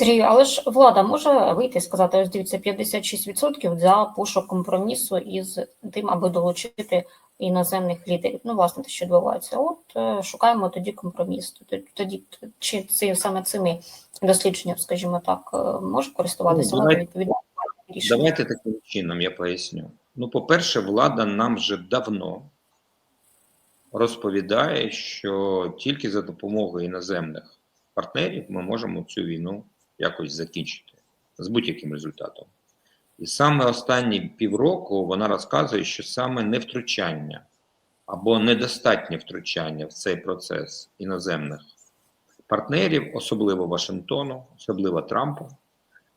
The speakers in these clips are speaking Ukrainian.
Сергію, але ж влада може вийти і сказати, ось дивіться, 56% за пошук компромісу із тим, аби долучити іноземних лідерів. Ну, власне, те, що відбувається. От е, шукаємо тоді компроміс. Тоді, чи це саме цими дослідженням, скажімо так, е, може користуватися Ну, влада відповідно рішення? Давайте таким чином я поясню. Ну, по-перше, влада нам вже давно розповідає, що тільки за допомогою іноземних партнерів ми можемо цю війну якось закінчити з будь-яким результатом. І саме останні півроку вона розказує, що саме невтручання або недостатнє втручання в цей процес іноземних партнерів, особливо Вашингтону, особливо Трампа,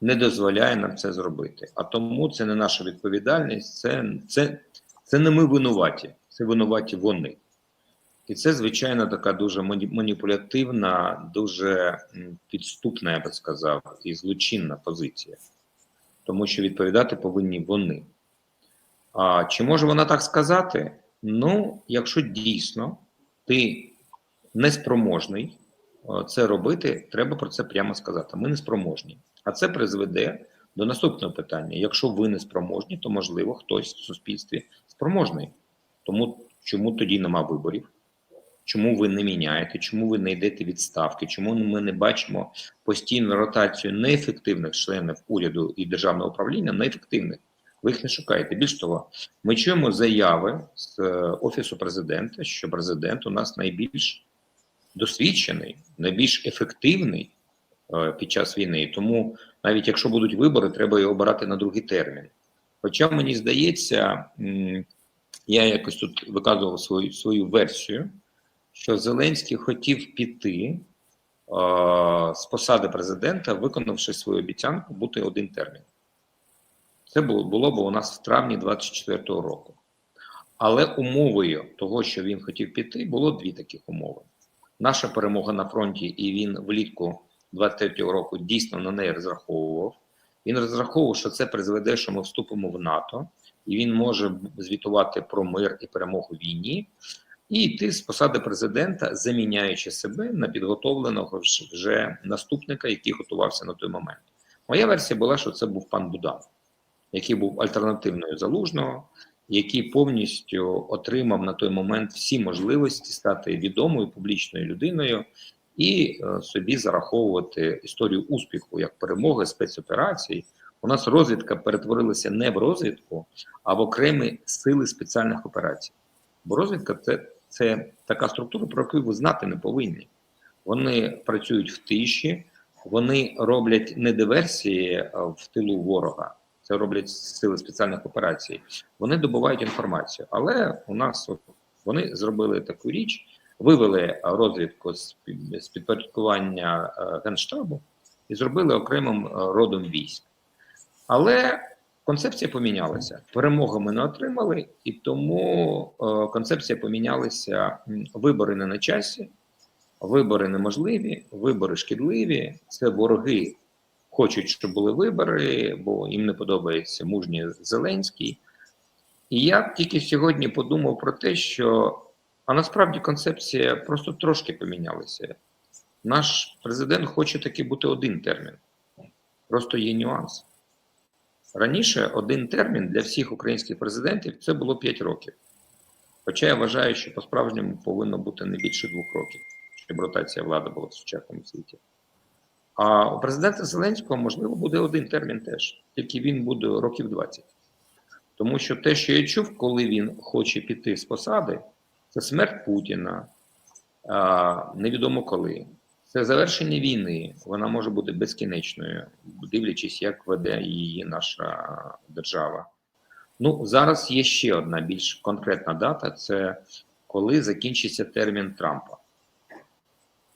не дозволяє нам це зробити. А тому це не наша відповідальність, це, це, це не ми винуваті, це винуваті вони. І це, звичайно, така дуже маніпулятивна, дуже підступна, я би сказав, і злочинна позиція. Тому що відповідати повинні вони. А чи може вона так сказати? Ну, якщо дійсно ти неспроможний це робити, треба про це прямо сказати. Ми неспроможні. А це призведе до наступного питання: якщо ви не спроможні, то можливо хтось в суспільстві спроможний. Тому чому тоді нема виборів? Чому ви не міняєте? Чому ви не йдете відставки? Чому ми не бачимо постійну ротацію неефективних членів уряду і державного управління? Неефективних. Ви їх не шукаєте. Більш того, ми чуємо заяви з е, офісу президента, що президент у нас найбільш досвідчений, найбільш ефективний е, під час війни. Тому навіть якщо будуть вибори, треба його обирати на другий термін. Хоча мені здається, я якось тут виказував свою, свою версію, що Зеленський хотів піти з посади президента, виконавши свою обіцянку бути один термін. Це було, було б у нас в травні 24-го року. Але умовою того, що він хотів піти, було дві таких умови. Наша перемога на фронті, і він влітку 23-го року дійсно на неї розраховував. Він розраховував, що це призведе, що ми вступимо в НАТО, і він може звітувати про мир і перемогу війні, і йти з посади президента, заміняючи себе на підготовленого вже наступника, який готувався на той момент. Моя версія була, що це був пан Будан, який був альтернативною залужного, який повністю отримав на той момент всі можливості стати відомою публічною людиною і е, собі зараховувати історію успіху як перемоги спецоперацій. У нас розвідка перетворилася не в розвідку, а в окремі сили спеціальних операцій. Бо розвідка це, це така структура, про яку ви знати не повинні. Вони працюють в тиші, вони роблять не диверсії в тилу ворога. Це роблять сили спеціальних операцій. Вони добувають інформацію. Але у нас вони зробили таку річ, вивели розвідку з, підпорядкування е, Генштабу і зробили окремим е, родом військ. Але концепція помінялася. Перемогу ми не отримали, і тому е, концепція помінялася. Вибори не на часі, вибори неможливі, вибори шкідливі. Це вороги хочуть, щоб були вибори, бо їм не подобається мужній Зеленський. І я тільки сьогодні подумав про те, що а насправді концепція просто трошки помінялася. Наш президент хоче таки бути один термін. Просто є нюанс. Раніше один термін для всіх українських президентів це було 5 років. Хоча я вважаю, що по-справжньому повинно бути не більше двох років, щоб ротація влади була в сучасному світі. А у президента Зеленського, можливо, буде один термін теж, тільки він буде років 20. Тому що те, що я чув, коли він хоче піти з посади, це смерть Путіна, невідомо коли. Це завершення війни, вона може бути безкінечною, дивлячись, як веде її наша держава. Ну, зараз є ще одна більш конкретна дата: це коли закінчиться термін Трампа.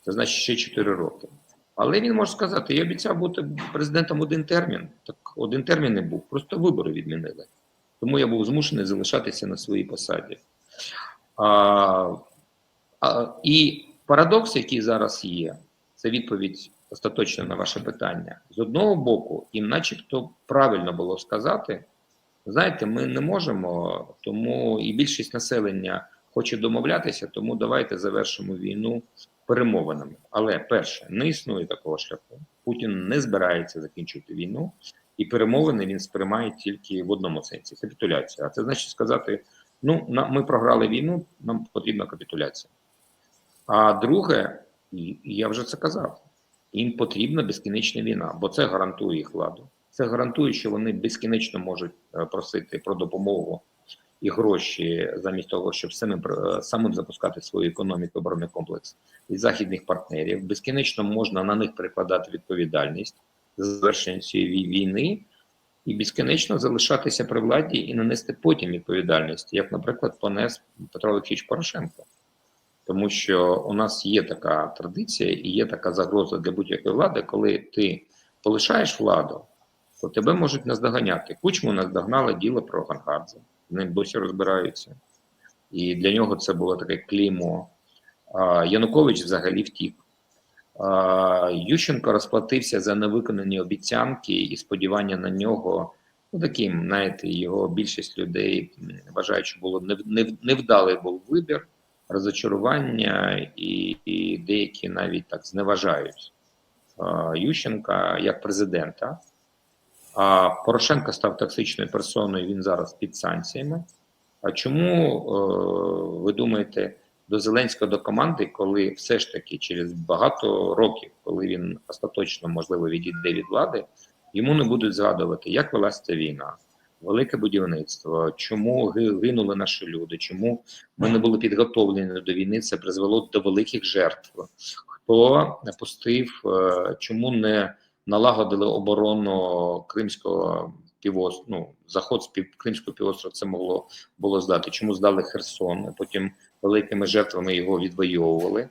Це значить ще 4 роки. Але він може сказати: я обіцяв бути президентом один термін. Так один термін не був, просто вибори відмінили. Тому я був змушений залишатися на своїй посаді. А, а, і парадокс, який зараз є, це відповідь остаточно на ваше питання. З одного боку, їм, начебто, правильно було сказати: знаєте, ми не можемо, тому і більшість населення хоче домовлятися, тому давайте завершимо війну перемовинами. Але перше, не існує такого шляху. Путін не збирається закінчувати війну, і перемовини він сприймає тільки в одному сенсі капітуляція. А це значить сказати: ну, ми програли війну, нам потрібна капітуляція. А друге, і і я вже це казав, їм потрібна безкінечна війна, бо це гарантує їх владу. Це гарантує, що вони безкінечно можуть е, просити про допомогу і гроші замість того, щоб самим е, самим запускати свою економіку, оборонний комплекс від західних партнерів. Безкінечно можна на них перекладати відповідальність за завершення цієї війни і безкінечно залишатися при владі і нанести потім відповідальність, як, наприклад, понес Петро Олексійович Порошенко. Тому що у нас є така традиція і є така загроза для будь-якої влади, коли ти полишаєш владу, то тебе можуть наздоганяти. Кучму наздогнало діло про Гангадзе, з ним досі розбираються. І для нього це було таке клеймо. Янукович взагалі втік. Ющенко розплатився за невиконані обіцянки і сподівання на нього. Ну, таким, знаєте, його більшість людей вважають, що було нев- нев- невдалий був вибір, розочарування, і, і деякі навіть так зневажають а, Ющенка як президента. А Порошенко став токсичною персоною, він зараз під санкціями. А чому е, ви думаєте до Зеленського до команди, коли все ж таки через багато років, коли він остаточно можливо відійде від влади, йому не будуть згадувати, як велася ця війна, велике будівництво, чому ги- гинули наші люди, чому ми не були підготовлені до війни, це призвело до великих жертв. Хто не пустив, е, чому не налагодили оборону Кримського півострова, ну, заход з Кримського півострова це могло було здати. Чому здали Херсон, потім великими жертвами його відвоювали.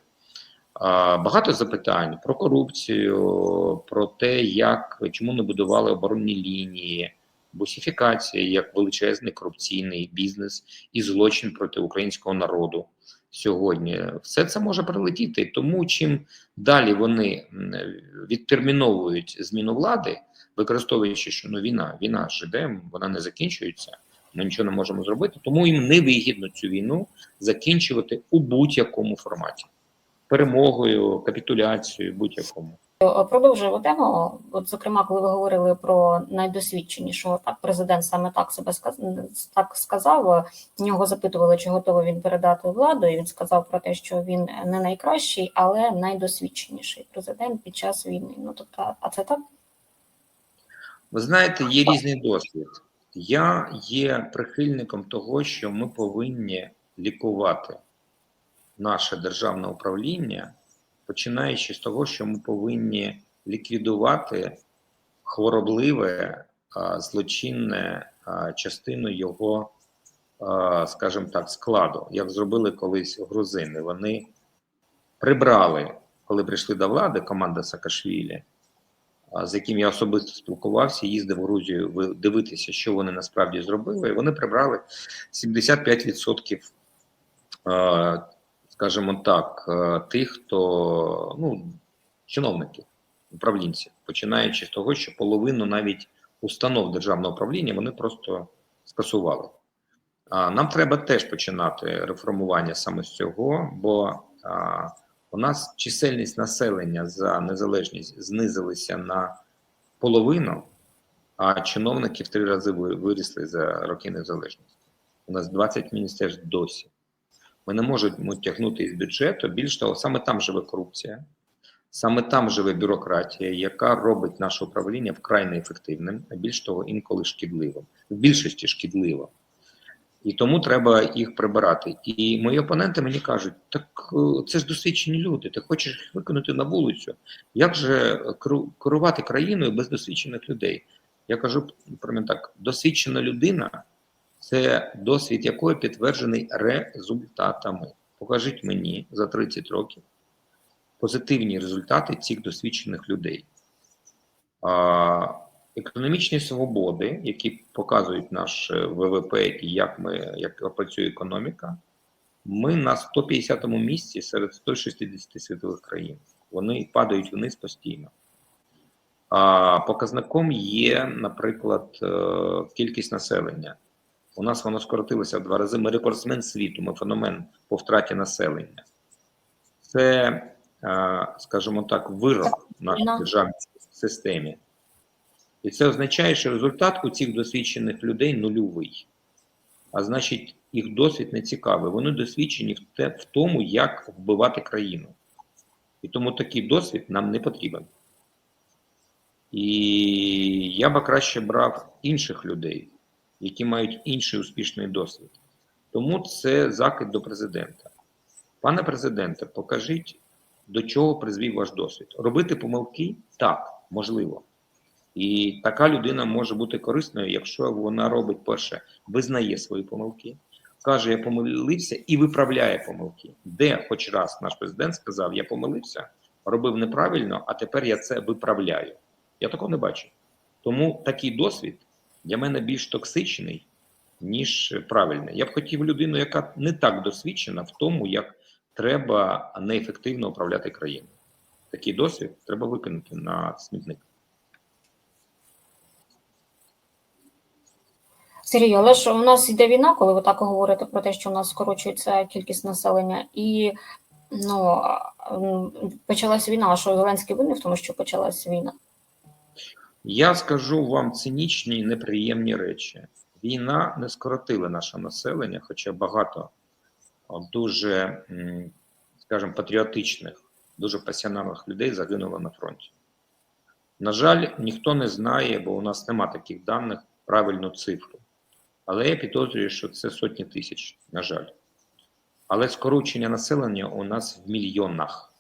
Багато запитань про корупцію, про те, як чому не будували оборонні лінії, бусифікація як величезний корупційний бізнес і злочин проти українського народу сьогодні. Все це може прилетіти. Тому чим далі вони відтерміновують зміну влади, використовуючи, що ну війна, війна ж вона не закінчується. Ми нічого не можемо зробити, тому їм невигідно цю війну закінчувати у будь-якому форматі перемогою, капітуляцією, будь-якому. Е, Продовжую тему. От, зокрема, коли ви говорили про найдосвідченішого, так президент саме так себе так сказав. Нього запитували, чи готовий він передати владу. І він сказав про те, що він не найкращий, але найдосвідченіший президент під час війни. Ну тобто, а це так? Ви знаєте, є різний досвід. Я є прихильником того, що ми повинні лікувати наше державне управління, починаючи з того, що ми повинні ліквідувати хворобливе, злочинне частину його, скажімо так, складу, як зробили колись грузини. Вони прибрали, коли прийшли до влади, команда Саакашвілі, з яким я особисто спілкувався, їздив в Грузію дивитися, що вони насправді зробили. І вони прибрали 75%, е, скажімо так, е, тих, хто ну, чиновників, управлінців, починаючи з того, що половину навіть установ державного управління вони просто скасували. А нам треба теж починати реформування саме з цього, бо а, у нас чисельність населення за незалежність знизилася на половину, а чиновники в три рази вирісли за роки незалежності. У нас 20 міністерств досі. Ми не можемо тягнути із бюджету. Більш того, саме там живе корупція, саме там живе бюрократія, яка робить наше управління вкрай неефективним, а більш того, інколи шкідливим, в більшості шкідливим. І тому треба їх прибирати. І мої опоненти мені кажуть: так е, це ж досвідчені люди, ти хочеш їх виконати на вулицю. Як же керувати країною без досвідчених людей? Я кажу примерно так: досвідчена людина це досвід якої підтверджений результатами. Покажіть мені за 30 років позитивні результати цих досвідчених людей. Економічні свободи, які показують наш е, ВВП і як ми як працює економіка, ми на 150-му місці серед 160 світових країн. Вони падають вниз постійно. А показником є, наприклад, е, кількість населення. У нас воно скоротилося в два рази. Ми рекордсмен світу, ми феномен по втраті населення. Це, скажімо так, вирок нашої Війна. державній системі. І це означає, що результат у цих досвідчених людей нульовий. А значить, їх досвід не цікавий. Вони досвідчені в, те, в тому, як вбивати країну. І тому такий досвід нам не потрібен. І я би краще брав інших людей, які мають інший успішний досвід. Тому це закид до президента. Пане президенте, покажіть, до чого призвів ваш досвід. Робити помилки так, можливо. І така людина може бути корисною, якщо вона робить перше, визнає свої помилки, каже, я помилився і виправляє помилки. Де хоч раз наш президент сказав, я помилився, робив неправильно, а тепер я це виправляю. Я такого не бачу. Тому такий досвід для мене більш токсичний, ніж правильний. Я б хотів людину, яка не так досвідчена в тому, як треба неефективно управляти країною. Такий досвід треба викинути на смітник. Сергій, але ж у нас йде війна, коли ви так говорите про те, що у нас скорочується кількість населення, і ну почалась війна. А що Зеленський винний в тому, що почалась війна? Я скажу вам цинічні і неприємні речі. Війна не скоротила наше населення, хоча багато дуже, скажімо, патріотичних, дуже пасіонарних людей загинуло на фронті. На жаль, ніхто не знає, бо у нас нема таких даних правильну цифру. Але я підозрюю, що це сотні тисяч, на жаль. Але скорочення населення у нас в мільйонах.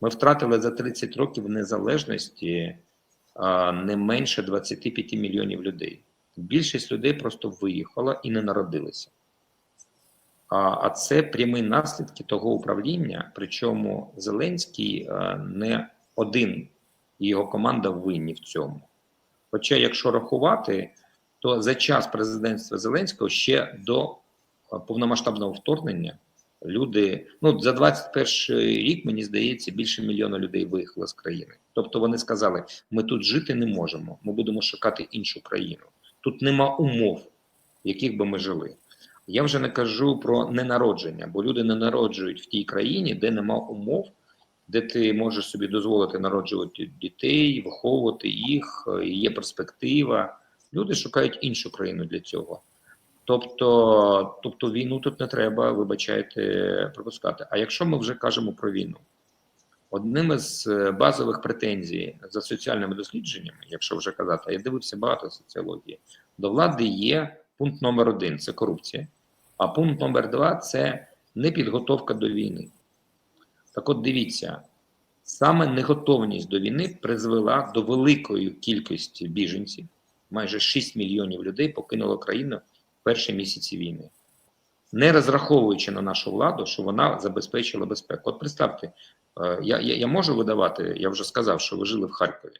Ми втратили за 30 років незалежності не менше 25 мільйонів людей. Більшість людей просто виїхала і не народилися. А, це прямі наслідки того управління. Причому Зеленський не один і його команда винні в цьому. Хоча, якщо рахувати, то за час президентства Зеленського ще до повномасштабного вторгнення люди, ну за 21 рік, мені здається, більше мільйона людей виїхало з країни. Тобто вони сказали: ми тут жити не можемо, ми будемо шукати іншу країну. Тут нема умов, в яких би ми жили. Я вже не кажу про ненародження, бо люди не народжують в тій країні, де нема умов, де ти можеш собі дозволити народжувати дітей, виховувати їх, є перспектива. Люди шукають іншу країну для цього. Тобто, тобто війну тут не треба, вибачайте, пропускати. А якщо ми вже кажемо про війну, одним із е, базових претензій за соціальними дослідженнями, якщо вже казати, я дивився багато соціології, до влади є пункт номер один це корупція, а пункт номер два це непідготовка до війни. Так от дивіться, саме неготовність до війни призвела до великої кількості біженців, майже 6 мільйонів людей покинуло країну перші місяці війни, не розраховуючи на нашу владу, що вона забезпечила безпеку. От представте, е, я, я, я можу видавати, я вже сказав, що ви жили в Харкові.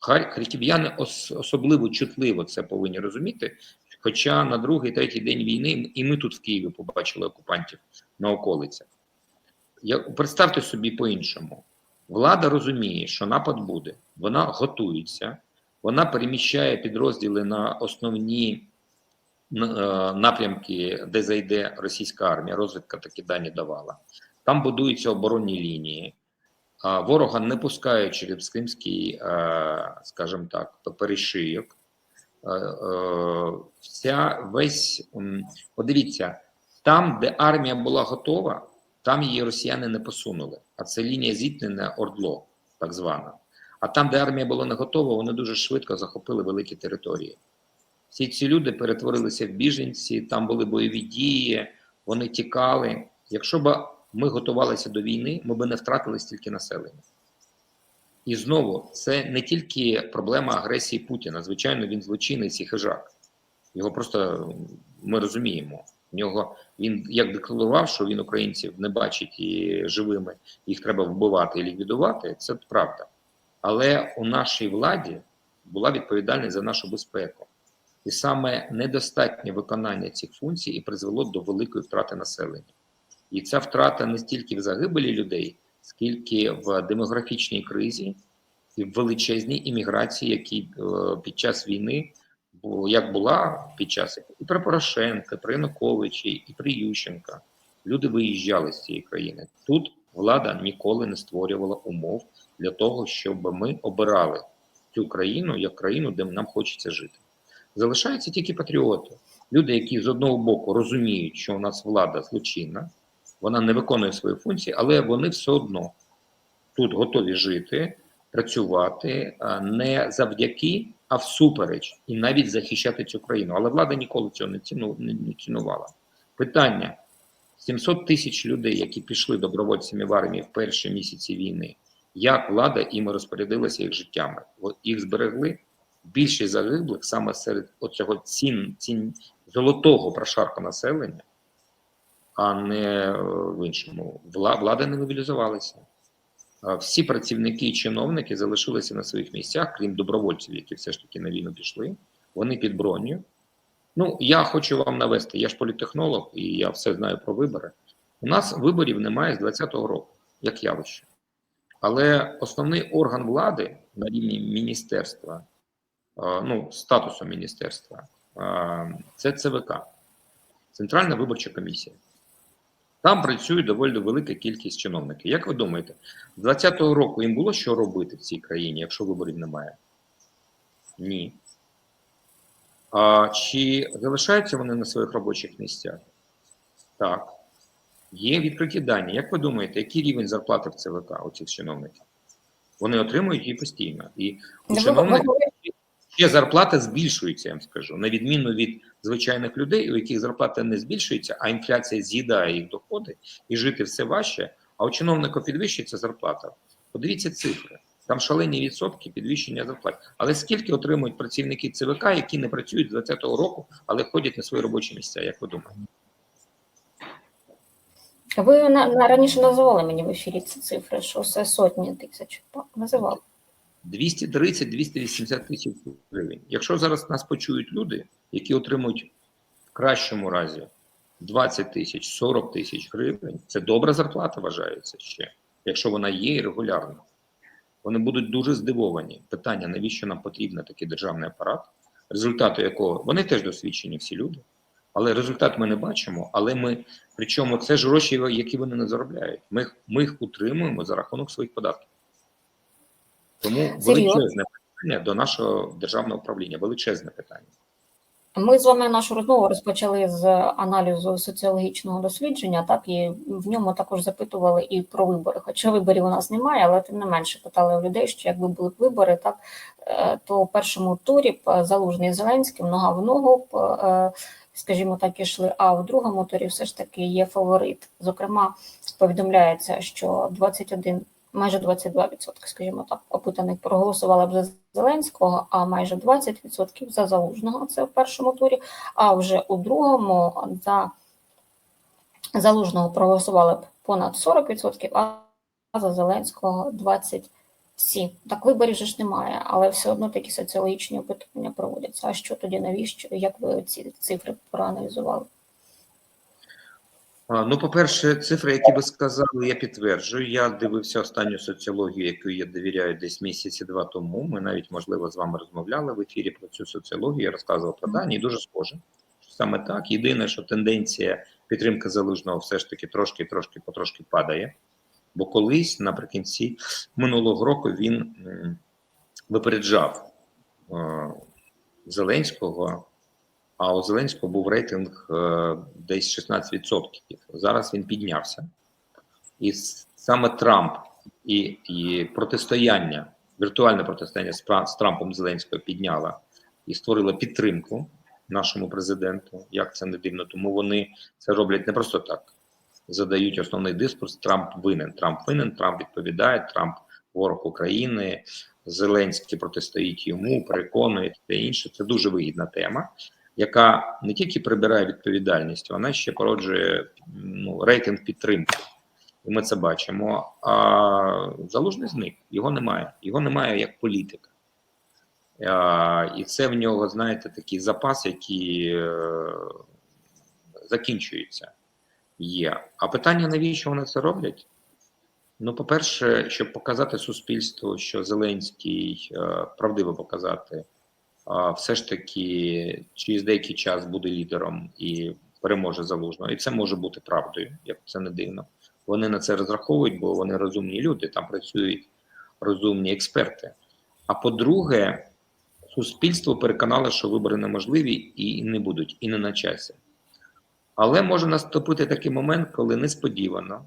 Хар- Харків'яни ос, особливо чутливо це повинні розуміти. Хоча на другий, третій день війни і ми тут в Києві побачили окупантів на околицях. Я, представте собі по-іншому. Влада розуміє, що напад буде, вона готується, вона переміщає підрозділи на основні напрямки, де зайде російська армія. Розвідка такі дані давала. Там будуються оборонні лінії. Ворога не пускають через Кримський, е, скажімо так, перешийок. Е, е, Вся весь подивіться, там, де армія була готова, там її росіяни не посунули. А це лінія зіткнення Ордло, так звана. А там, де армія була не готова, вони дуже швидко захопили великі території. Всі ці люди перетворилися в біженці, там були бойові дії, вони тікали. Якщо б ми готувалися до війни, ми б не втратили стільки населення. І знову, це не тільки проблема агресії Путіна. Звичайно, він злочинець і хижак. Його просто ми розуміємо. В нього він як декларував, що він українців не бачить і живими, їх треба вбивати і ліквідувати. Це правда. Але у нашій владі була відповідальність за нашу безпеку. І саме недостатнє виконання цих функцій і призвело до великої втрати населення. І ця втрата не стільки в загибелі людей, скільки в демографічній кризі і в величезній імміграції, які е, під час війни як була під час і при Порошенка, при Януковичі, і при Ющенка, люди виїжджали з цієї країни. Тут влада ніколи не створювала умов для того, щоб ми обирали цю країну як країну, де нам хочеться жити. Залишаються тільки патріоти, люди, які з одного боку розуміють, що у нас влада злочинна, вона не виконує свої функції, але вони все одно тут готові жити, працювати не завдяки, а всупереч, і навіть захищати цю країну. Але влада ніколи цього не ціну не, не цінувала. Питання: 700 тисяч людей, які пішли добровольцями в армії в перші місяці війни. Як влада їм розпорядилася їх життями? Їх зберегли. Більшість загиблих саме серед оцього цін, цін золотого прошарку населення, а не е, в іншому. Вла- Влада не мобілізувалася. Всі працівники і чиновники залишилися на своїх місцях, крім добровольців, які все ж таки на війну пішли. Вони під броню. Ну, я хочу вам навести, я ж політехнолог і я все знаю про вибори. У нас виборів немає з 2020 року, як явище. Але основний орган влади на рівні міністерства, ну, статусу міністерства, е, це ЦВК, Центральна виборча комісія. Там працює доволі велика кількість чиновників. Як ви думаєте, з 2020 року їм було що робити в цій країні, якщо виборів немає? Ні. А чи залишаються вони на своїх робочих місцях? Так. Є відкриті дані. Як ви думаєте, який рівень зарплати в ЦВК у цих чиновників? Вони отримують її постійно. І у ви чиновників ще зарплата збільшується, я вам скажу, на відміну від звичайних людей, у яких зарплата не збільшується, а інфляція з'їдає їх доходи, і жити все важче. А у чиновника підвищується зарплата. Подивіться цифри. Там шалені відсотки підвищення зарплат. Але скільки отримують працівники ЦВК, які не працюють з 2020 року, але ходять на свої робочі місця? Як ви думаєте? Ви на, на раніше називали мені в ефірі ці цифри, що це сотні тисяч. Називали. 230-280 тисяч гривень. Якщо зараз нас почують люди, які отримують в кращому разі 20 тисяч, 40 тисяч гривень, це добра зарплата вважається ще, якщо вона є і регулярна. Вони будуть дуже здивовані. Питання, навіщо нам потрібен такий державний апарат, результату якого вони теж досвідчені всі люди, але результат ми не бачимо. Але ми, причому це ж гроші, які вони не заробляють. Ми, ми їх утримуємо за рахунок своїх податків. Тому Серйозно? величезне питання до нашого державного управління. Величезне питання. Ми з вами нашу розмову розпочали з аналізу соціологічного дослідження, так і в ньому також запитували і про вибори. Хоча виборів у нас немає, але тим не менше питали у людей, що якби були б вибори, так е, то в першому турі б е, Залужний Зеленський нога в ногу б, е, скажімо так, ішли. А в другому турі все ж таки є фаворит. Зокрема, повідомляється, що 21 майже 22%, скажімо так, опитаних проголосували б за Зеленського, а майже 20% за Залужного. Це в першому турі. А вже у другому за Залужного проголосували б понад 40%, а за Зеленського 27%. Так виборів же ж немає, але все одно такі соціологічні опитування проводяться. А що тоді навіщо? Як ви ці цифри проаналізували? Ну, по-перше, цифри, які ви сказали, я підтверджую. Я дивився останню соціологію, яку я довіряю десь місяці два тому. Ми навіть, можливо, з вами розмовляли в ефірі про цю соціологію. Я розказував про дані, і дуже схоже. Саме так. Єдине, що тенденція підтримки залужного все ж таки трошки, трошки, потрошки падає. Бо колись, наприкінці минулого року, він випереджав Зеленського а у Зеленського був рейтинг е, десь 16%. Зараз він піднявся. І саме Трамп і, і протистояння, віртуальне протистояння з, Трампом Зеленського підняло і створило підтримку нашому президенту. Як це не дивно, тому вони це роблять не просто так. Задають основний дискурс: Трамп винен. Трамп винен, Трамп відповідає, Трамп ворог України, Зеленський протистоїть йому, переконує та інше. Це дуже вигідна тема яка не тільки прибирає відповідальність, вона ще породжує ну, рейтинг підтримки. І ми це бачимо. А залужний зник, його немає. Його немає як політика. А, і це в нього, знаєте, такий запас, який е, закінчується. Є. А питання, навіщо вони це роблять? Ну, по-перше, щоб показати суспільству, що Зеленський е, правдиво показати все ж таки через деякий час буде лідером і переможе залужного. І це може бути правдою, як це не дивно. Вони на це розраховують, бо вони розумні люди, там працюють розумні експерти. А по-друге, суспільство переконало, що вибори неможливі і не будуть, і не на часі. Але може наступити такий момент, коли несподівано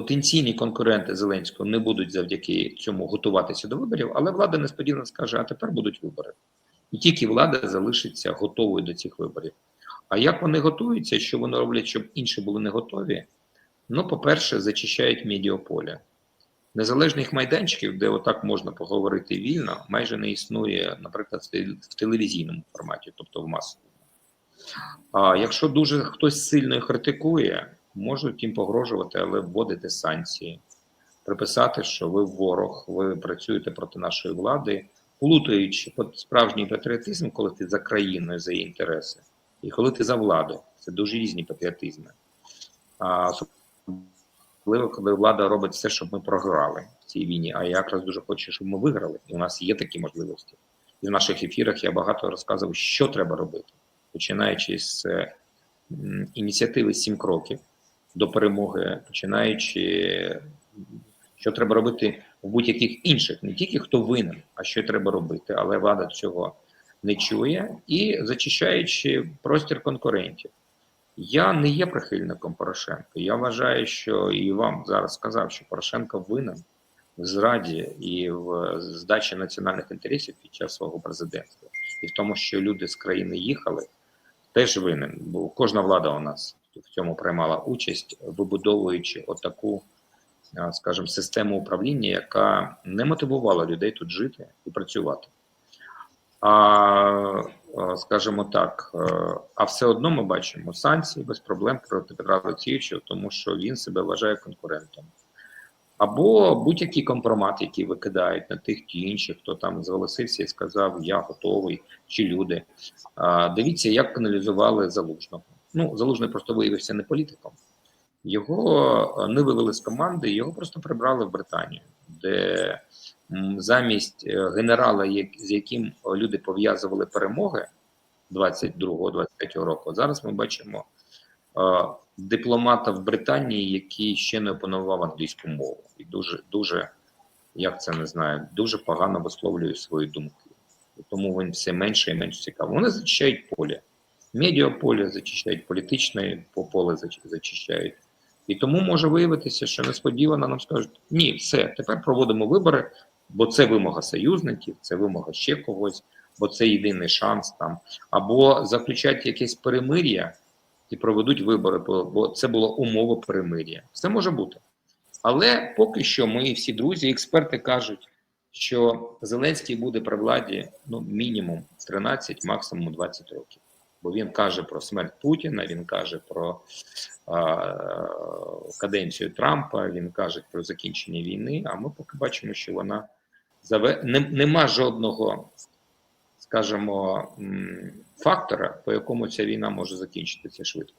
потенційні конкуренти Зеленського не будуть завдяки цьому готуватися до виборів, але влада несподівано скаже: а тепер будуть вибори. І тільки влада залишиться готовою до цих виборів. А як вони готуються, що вони роблять, щоб інші були не готові? Ну, по-перше, зачищають медіаполе. Незалежних майданчиків, де отак можна поговорити вільно, майже не існує, наприклад, в телевізійному форматі, тобто в масовому. А якщо дуже хтось сильно критикує, можуть їм погрожувати, але вводити санкції, приписати, що ви ворог, ви працюєте проти нашої влади, плутаючи справжній патріотизм, коли ти за країною, за її інтереси, і коли ти за владу. Це дуже різні патріотизми. А особливо, коли влада робить все, щоб ми програли в цій війні. А я якраз дуже хочу, щоб ми виграли. І у нас є такі можливості. І в наших ефірах я багато розказував, що треба робити, починаючи з ініціативи «Сім кроків до перемоги, починаючи, що треба робити в будь-яких інших, не тільки хто винен, а що треба робити, але влада цього не чує і зачищаючи простір конкурентів. Я не є прихильником Порошенка. Я вважаю, що і вам зараз сказав, що Порошенко винен в зраді і в здачі національних інтересів під час свого президентства, і в тому, що люди з країни їхали, теж винен. Бо кожна влада у нас в цьому приймала участь, вибудовуючи отаку, скажімо, систему управління, яка не мотивувала людей тут жити і працювати. А, е, скажімо так, е, а все одно ми бачимо санкції без проблем проти Петра Олексійовича, тому що він себе вважає конкурентом. Або будь-який компромат, який викидають на тих чи інших, хто там зголосився і сказав, я готовий, чи люди. Дивіться, як каналізували залужного. Ну, залужний просто виявився не політиком. Його е, не вивели з команди, його просто прибрали в Британію, де замість е, генерала, з яким люди пов'язували перемоги 22-23 року, зараз ми бачимо е, дипломата в Британії, який ще не опанував англійську мову, і дуже, дуже, як це не знаю, дуже погано висловлює свої думки. Тому він все менше і менше цікавий. Вони зачищають поле. Медіаполе зачищають, політичне по- поле зач- зачищають. І тому може виявитися, що несподівано нам скажуть: ні, все, тепер проводимо вибори, бо це вимога союзників, це вимога ще когось, бо це єдиний шанс там. Або заключать якесь перемир'я і проведуть вибори, бо це була умова перемир'я. Все може бути. Але поки що ми всі друзі, експерти кажуть, що Зеленський буде при владі ну, мінімум 13, максимум 20 років. Бо він каже про смерть Путіна, він каже про а, каденцію Трампа, він каже про закінчення війни. А ми поки бачимо, що вона заве... не, нема жодного, скажімо, фактора, по якому ця війна може закінчитися швидко.